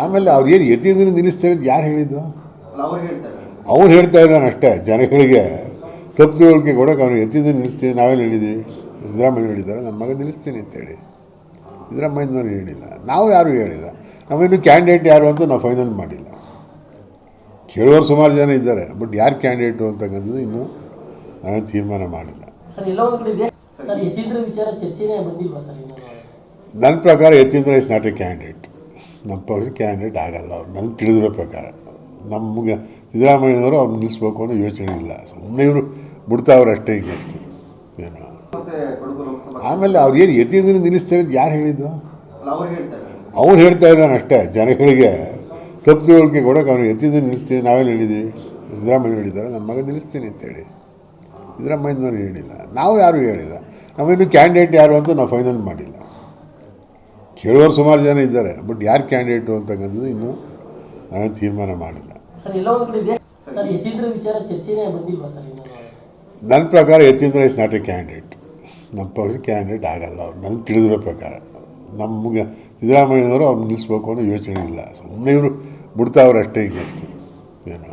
ಆಮೇಲೆ ಅವ್ರು ಏನು ಎತ್ತಿದ್ರೆ ನಿಲ್ಲಿಸ್ತಾರೆ ಅಂತ ಯಾರು ಹೇಳಿದ್ದು? ಅವ್ರು ಅವ್ನು ಹೇಳ್ತಾ ಇದ್ದಾನೆ ಅಷ್ಟೇ ಜನಗಳಿಗೆ. ತಪ್ಪು ತಿಳುವಳಿಕೆ ಕೊಡೋಕೆ ಅವ್ರು ಎತ್ತಿದ್ರೆ ನಿಲ್ಲಿಸ್ತೀನಿ ನಾವೇನು ಹೇಳಿದ್ವಿ. ಸಿದ್ದರಾಮಯ್ಯ ಹೇಳಿದ್ದಾರೆ ನಮ್ಮ ಮಗ ನಿಲ್ಲಿಸ್ತೀನಿ ಅಂತೇಳಿ ಸಿದ್ದರಾಮಯ್ಯನವ್ರು ಹೇಳಿಲ್ಲ. ನಾವು ಯಾರೂ ಹೇಳಿಲ್ಲ. ನಾವಿನ್ನು ಕ್ಯಾಂಡಿಡೇಟ್ ಯಾರು ಅಂತ ನಾವು ಫೈನಲ್ ಮಾಡಿಲ್ಲ. ಕೇಳೋರು ಸುಮಾರು ಜನ ಇದ್ದಾರೆ ಬಟ್ ಯಾರು ಕ್ಯಾಂಡಿಡೇಟು ಅಂತಕ್ಕಂಥದ್ದು ಇನ್ನೂ ನಾನು ತೀರ್ಮಾನ ಮಾಡಿಲ್ಲ. ನನ್ನ ಪ್ರಕಾರ Yathindra is not a candidate ನಮ್ಮ ಪಕ್ಷ ಕ್ಯಾಂಡಿಡೇಟ್ ಆಗಲ್ಲ ಅವ್ರು ನನಗೆ ತಿಳಿದಿರೋ ಪ್ರಕಾರ. ನಮಗೆ ಸಿದ್ದರಾಮಯ್ಯನವರು ಅವ್ರು ನಿಲ್ಲಿಸ್ಬೇಕು ಅನ್ನೋ ಯೋಚನೆ ಇಲ್ಲ. ಸುಮ್ಮನೆ ಇವರು ಬಿಡ್ತಾವ್ರು ಅಷ್ಟೇ ಈಗ ಅಷ್ಟೇ ಏನು ಆಮೇಲೆ ಅವ್ರು ಏನು ಎತ್ತಿದ್ರೆ ನಿಲ್ಲಿಸ್ತಾರೆ ಅಂತ ಯಾರು ಹೇಳಿದ್ದು? ಅವ್ರು ಹೇಳ್ತಾ ಇದ್ದಾನೆ ಅಷ್ಟೇ, ಜನಗಳಿಗೆ. ತಪ್ಪು ತಿಳುವಳಿಕೆ ಕೊಡೋಕೆ ಅವ್ರು ಎತ್ತಿದ್ರೆ ನಿಲ್ಲಿಸ್ತೀನಿ ನಾವೇನು ಹೇಳಿದ್ವಿ. ಸಿದ್ದರಾಮಯ್ಯ ಹೇಳಿದ್ದಾರೆ ನಮ್ಮ ಮಗ ನಿಲ್ಲಿಸ್ತೀನಿ ಅಂತೇಳಿ ಸಿದ್ದರಾಮಯ್ಯನವ್ರು ಹೇಳಿಲ್ಲ. ನಾವು ಯಾರೂ ಹೇಳಿಲ್ಲ. ನಾವಿನ್ನು ಕ್ಯಾಂಡಿಡೇಟ್ ಯಾರು ಅಂತ ನಾವು ಫೈನಲ್ ಮಾಡಿಲ್ಲ. ಕೇಳೋರು ಸುಮಾರು ಜನ ಇದ್ದಾರೆ ಬಟ್ ಯಾರು ಕ್ಯಾಂಡಿಡೇಟು ಅಂತಕ್ಕಂಥದ್ದು ಇನ್ನೂ ನಾನು ತೀರ್ಮಾನ ಮಾಡಿಲ್ಲ. ನನ್ನ ಪ್ರಕಾರ Yathindra is not a candidate ನಮ್ಮ ಪಕ್ಷ ಕ್ಯಾಂಡಿಡೇಟ್ ಆಗಲ್ಲ ಅವ್ರು. ನನಗೆ ತಿಳಿದಿರೋ ಪ್ರಕಾರ. ನಮಗೆ ಸಿದ್ದರಾಮಯ್ಯನವರು ಅವ್ರು ನಿಲ್ಲಿಸ್ಬೇಕು ಅನ್ನೋ ಯೋಚನೆ ಇಲ್ಲ. ಸುಮ್ಮನೆ ಇವರು ಬಿಡ್ತಾವ್ರು ಅಷ್ಟೇ ಈಗ ಅಷ್ಟೇ ಏನೋ